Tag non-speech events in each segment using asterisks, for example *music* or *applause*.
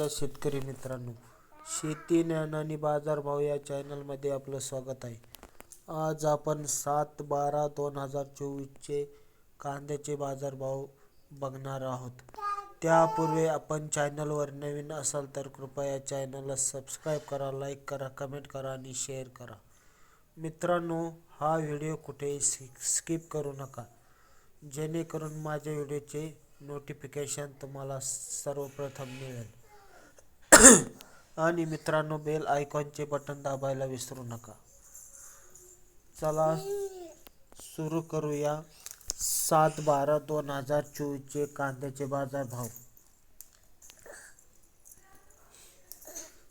जय शेतकरी मित्रांनो शेती ज्ञान आणि बाजारभाव या चॅनलमध्ये आपलं स्वागत आहे. आज आपण सात बारा दोन हजार चोवीसचे कांद्याचे बाजारभाव बघणार आहोत. त्यापूर्वी आपण चॅनलवर नवीन असाल तर कृपया चॅनलला सबस्क्राईब करा लाईक करा कमेंट करा आणि शेअर करा. मित्रांनो हा व्हिडिओ कुठेही स्किप करू नका. जेणेकरून माझ्या व्हिडिओचे नोटिफिकेशन तुम्हाला सर्वप्रथम मिळेल. *coughs* आणि मित्रांनो बेल आयकॉनचे बटन दाबायला विसरू नका. चला सुरू करूया. सात बारा दोन हजार चोवीसचे कांद्याचे बाजारभाव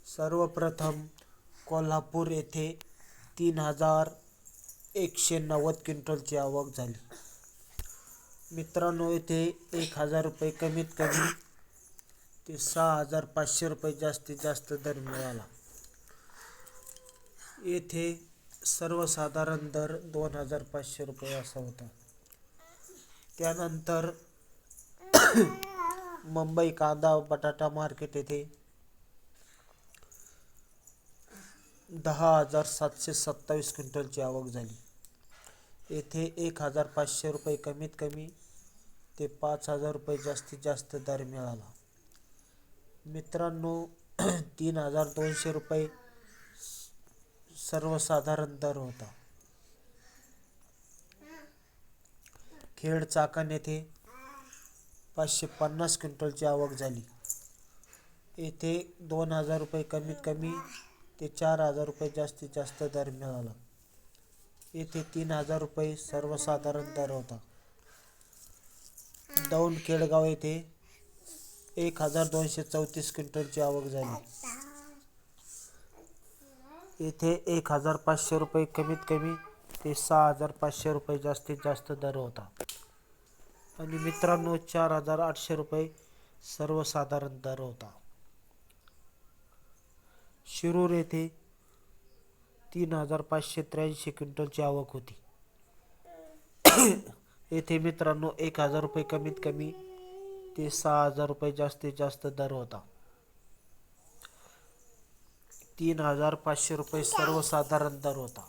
सर्वप्रथम कोल्हापूर येथे तीन हजार एकशे नव्वद क्विंटलची आवक झाली. मित्रांनो येथे एक हजार रुपये कमीत कमी ते सहा हजार पाचशे रुपये जास्तीत जास्त दर मिळाला. येथे सर्वसाधारण दर दोन हजार पाचशे रुपये असा होता. त्यानंतर *coughs* मुंबई कांदा बटाटा मार्केट येथे दहा हजार सातशे सत्तावीस क्विंटलची आवक झाली. येथे एक हजार पाचशे रुपये कमीत कमी ते पाच हजार रुपये जास्तीत जास्त दर मिळाला. मित्रांनो *clears throat* तीन हजार दोनशे रुपये सर्वसाधारण दर होता. खेड चाकण येथे पाचशे पन्नास क्विंटलची आवक झाली. येथे दोन हजार रुपये कमीत कमी ते चार हजार रुपये जास्तीत जास्त दर मिळाला. येथे तीन हजार रुपये सर्वसाधारण दर होता. दौंड केडगाव येथे एक हजार दोनशे चौतीस क्विंटलची आवक झाली. येथे एक हजार पाचशे रुपये कमीत कमी ते सहा हजार पाचशे रुपये जास्तीत जास्त दर होता. आणि मित्रांनो चार हजार आठशे रुपये सर्वसाधारण दर होता. शिरूर येथे तीन हजार पाचशे त्र्याऐंशी क्विंटलची आवक होती. *coughs* येथे मित्रांनो एक हजार रुपये कमीत कमी ते सहा हजार रुपये जास्तीत जास्त दर होता. तीन हजार पाचशे रुपये सर्वसाधारण दर होता.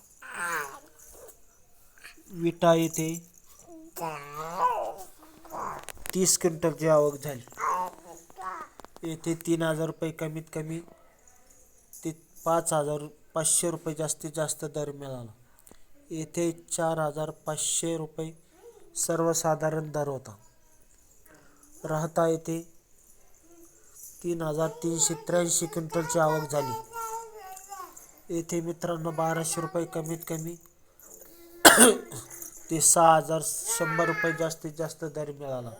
विटा येथे तीस क्विंटलची आवक झाली. येथे तीन हजार रुपये कमीत कमी ते पाच हजार पाचशे रुपये जास्तीत जास्त दर मिळाला. येथे चार हजार पाचशे रुपये सर्वसाधारण दर होता. राहता येथे तीन हजार तीनशे त्र्याऐंशी क्विंटलची आवक झाली. येथे मित्रांनो बाराशे रुपये कमीत कमी ते सहा हजार शंभर रुपये जास्तीत जास्त दर मिळाला.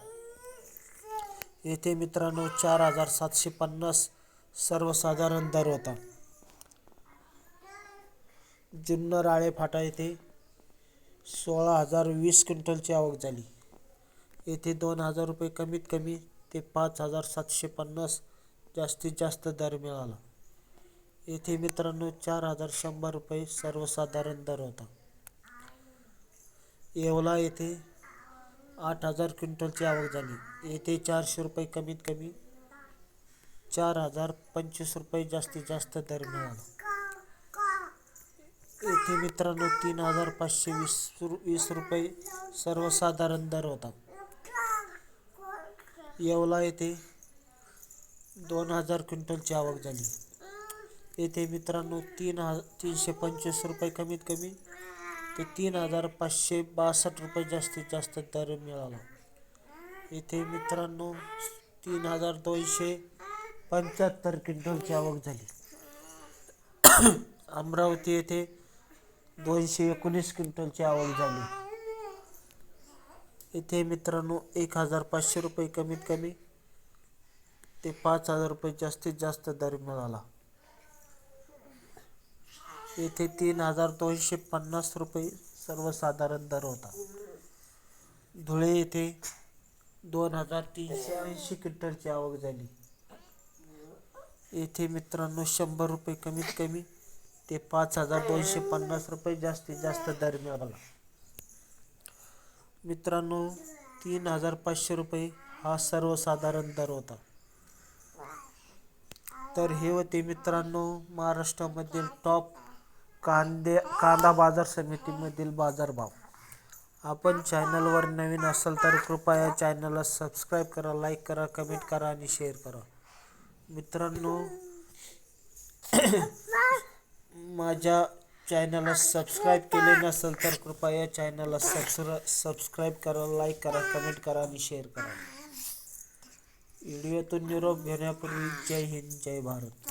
येथे मित्रांनो चार हजार सातशे पन्नास सर्वसाधारण दर होता. जुन्नर आळे फाटा येथे सोळा हजार वीस क्विंटलची आवक झाली. येथे दोन हजार रुपये कमीत कमी ते पाच हजार सातशे पन्नास जास्तीत जास्त दर मिळाला. येथे मित्रांनो चार हजार शंभर रुपये सर्वसाधारण दर होता. येवला येथे आठ हजार क्विंटलची आवक झाली. येथे चारशे रुपये कमीत कमी चार हजार पंचवीस रुपये जास्तीत जास्त दर मिळाला. येथे मित्रांनो तीन हजार पाचशे वीस वीस रुपये सर्वसाधारण दर होता. येवला येथे दोन हजार क्विंटलची आवक झाली. येथे मित्रांनो तीन हा तीनशे पंचवीस रुपये कमीत कमी ते तीन हजार पाचशे बासष्ट रुपये जास्तीत जास्त दर मिळाला. येथे मित्रांनो तीन हजार दोनशे पंच्याहत्तर क्विंटलची आवक झाली. अमरावती येथे दोनशे एकोणीस क्विंटलची आवक झाली. इथे मित्रांनो एक हजार पाचशे रुपये कमीत कमी ते पाच हजार रुपये जास्तीत जास्त दर मिळाला. येथे तीन हजार दोनशे पन्नास रुपये सर्वसाधारण दर होता. धुळे येथे दोन हजार तीनशे ऐंशी क्विंटलची आवक झाली. येथे मित्रांनो शंभर रुपये कमीत कमी ते पाच हजार दोनशे पन्नास रुपये जास्तीत जास्त दर मिळाला. मित्रांनो तीन हजार पाचशे रुपये हा सर्वसाधारण दर होता. तर हे होते मित्रांनो महाराष्ट्रामधील टॉप कांदे कांदा बाजार समितीमधील बाजारभाव. आपण चॅनलवर नवीन असाल तर कृपया चॅनलला सबस्क्राईब करा लाईक करा कमेंट करा आणि शेअर करा. मित्रांनो *clears throat* माझ्या चॅनलला सबस्क्राईब केले नसेल तर कृपया चॅनलला सबस्क्रा सबस्क्राईब करा लाईक करा कमेंट करा आणि शेअर करा. व्हिडिओतून निरोप घेण्यापूर्वी जय हिंद जय भारत.